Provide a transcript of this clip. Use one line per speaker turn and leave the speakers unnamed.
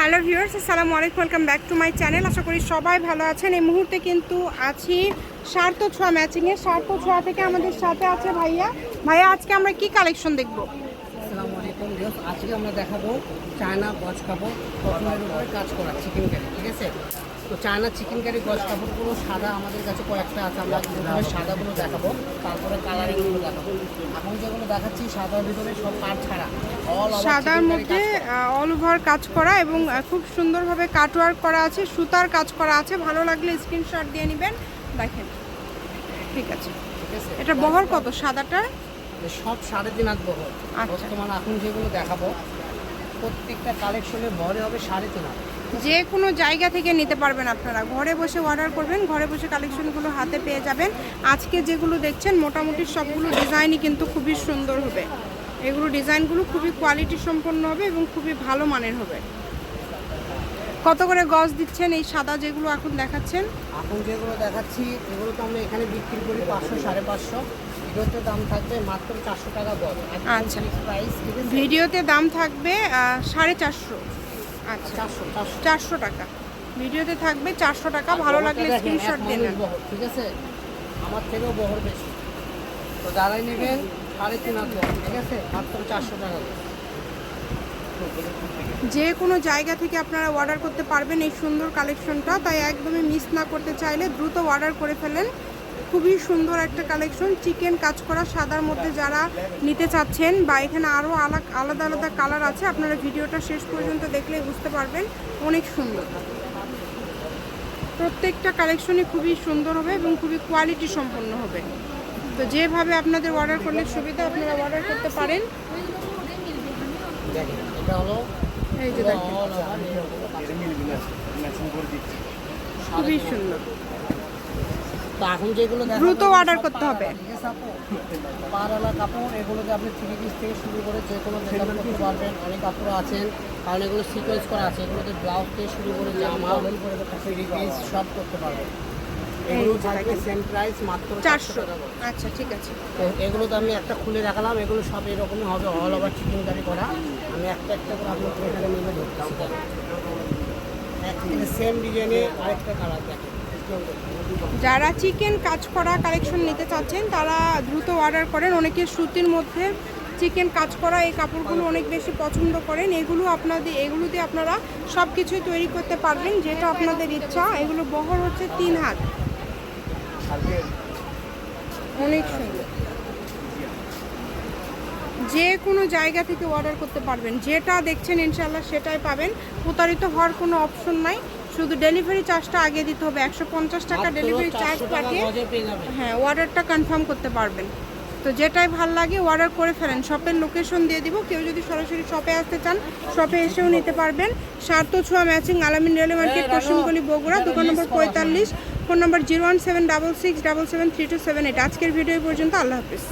Hello viewers, আসসালামু আলাইকুম, welcome back to my channel. আশা করি সবাই ভালো আছেন। এই মুহূর্তে কিন্তু আছি সার্থ ছোঁয়া ম্যাচিংয়ে সার্থ ছোঁয়া থেকে আমাদের সাথে আছে ভাইয়া। ভাইয়া, আজকে আমরা কি কালেকশন দেখব?
আলাইকুম ভিউয়ার্স আজকে আমরা দেখাবো চায়না গজ কাপড় কটনের উপরে কাজ করা চিকেন কারি ঠিক আছে? তো চায়না চিকেন কারি গজ কাপড়গুলো সাদা আমাদের কাছে কয়েকটা আছে আমরা প্রথমে সাদাগুলো দেখাবো তারপরে কালারিংগুলো দেখাবো। এখন যেগুলো দেখাচ্ছি সাদার ভিতরে সব কাঠ ছাড়া অল
সাদার মধ্যে অল ওভার কাজ করা এবং খুব সুন্দরভাবে কাটওয়ার্ক করা আছে সুতার কাজ করা আছে ভালো লাগলে স্ক্রিনশট দিয়ে নেবেন দেখেন। ঠিক আছে।
ঠিক আছে।
এটা বহর কত সাদাটার?
যে সব সাড়ে তিন হাত বহর
আচ্ছা।
বর্তমানে এখন যেগুলো দেখাবো প্রত্যেকটা কালেকশনের ভরে হবে সাড়ে তিন হাত।
যে কোনো জায়গা থেকে নিতে পারবেন আপনারা। ঘরে বসে অর্ডার করবেন ঘরে বসে কালেকশনগুলো হাতে পেয়ে যাবেন। আজকে যেগুলো দেখছেন মোটামুটি সবগুলো ডিজাইনই কিন্তু খুবই সুন্দর হবে। এগুলো ডিজাইনগুলো খুবই কোয়ালিটি সম্পন্ন হবে এবং খুবই ভালো মানের হবে। কত করে গজ দিচ্ছেন এই সাদা যেগুলো এখন দেখাচ্ছেন?
এখন যেগুলো দেখাচ্ছি এগুলো তো আমরা এখানে বিক্রি করি পাঁচশো সাড়ে পাঁচশো। এগুলোতে দাম থাকবে মাত্র চারশো টাকা গজ
আচ্ছা।
আছে?
ভিডিওতে দাম থাকবে সাড়ে চারশো। আচ্ছা।
চারশো চারশো।
টাকা। ভিডিওতে থাকবে চারশো টাকা ভালো লাগলে স্ক্রিনশট নেন
বহর, ঠিক আছে? আমার থেকেও বহর বেশি। তো যারাই নেবেন সাড়ে তিন ঠিক আছে? মাত্র চারশো টাকা
যে কোনো জায়গা থেকে আপনারা অর্ডার করতে পারবেন এই সুন্দর কালেকশনটা তাই একদমই মিস না করতে চাইলে দ্রুত অর্ডার করে ফেলেন। খুবই সুন্দর একটা কালেকশন চিকেন কাজ করা সাদার মধ্যে যারা নিতে চাচ্ছেন বা এখানে আরও আলাদা আলাদা কালার আছে আপনারা ভিডিওটা শেষ পর্যন্ত দেখলেই বুঝতে পারবেন অনেক সুন্দর। প্রত্যেকটা কালেকশনই খুবই সুন্দর হবে এবং খুবই কোয়ালিটি সম্পন্ন হবে। তো যেভাবে আপনাদের অর্ডার করলে সুবিধা আপনারা অর্ডার করতে পারেন। এই যে দেখেন। খুবই সুন্দর।
তো এখন যেগুলো
দ্রুত order করতে হবে।
পাড়ালা কাপড় এগুলোকে আপনি থ্রি পিস থেকে শুরু করে যে কোনো মেকআপ করতে পারবেন। অনেক কাপড় আছেন কারণ এগুলো সিকোয়েন্স করা আছে। এগুলোতে ব্লাউজ থেকে শুরু করে জামা থ্রি পিস সব করতে পারবেন।
আচ্ছা ঠিক আছে।
এগুলো তো আমি একটা খুলে দেখালাম। এগুলো সব এরকমই হবে অল ওভার চিকেন কারি। আমি একটা একটা করে আপনাকে এখানে নিয়ে একদিনে সেম ডিজাইনে আরেকটা কালার দেখেন।
যারা চিকেন কাজ করা কালেকশন নিতে চাচ্ছেন, তারা দ্রুত অর্ডার করেন। অনেকে সুতির মধ্যে চিকেন কাজ করা এই কাপড়গুলো অনেক বেশি পছন্দ করেন। এগুলো আপনাদের, এগুলো দিয়ে আপনারা সব কিছুই তৈরি করতে পারবেন, যেটা আপনাদের ইচ্ছা। এগুলো বহর হচ্ছে তিন হাত। অনেক সুন্দর। যে কোনো জায়গা থেকে অর্ডার করতে পারবেন। যেটা দেখছেন ইনশাল্লাহ সেটাই পাবেন। প্রতারিত হওয়ার কোনো অপশন নাই। শুধু ডেলিভারি চার্জটা আগে দিতে হবে। একশো পঞ্চাশ টাকা ডেলিভারি চার্জ পাঠিয়ে হ্যাঁ অর্ডারটা কনফার্ম করতে পারবেন। তো যেটাই ভালো লাগে অর্ডার করে ফেলেন। শপের লোকেশন দিয়ে দিব। কেউ যদি সরাসরি শপে আসতে চান শপে এসেও নিতে পারবেন। সার্থ ছোঁয়া ম্যাচিং আলামিন রেল মার্কেট
এই
বগুড়া দোকান নম্বর পঁয়তাল্লিশ। Phone number zero one seven double six double seven three two seven eight আজকের ভিডিও পর্যন্ত। আল্লাহ হাফিজ।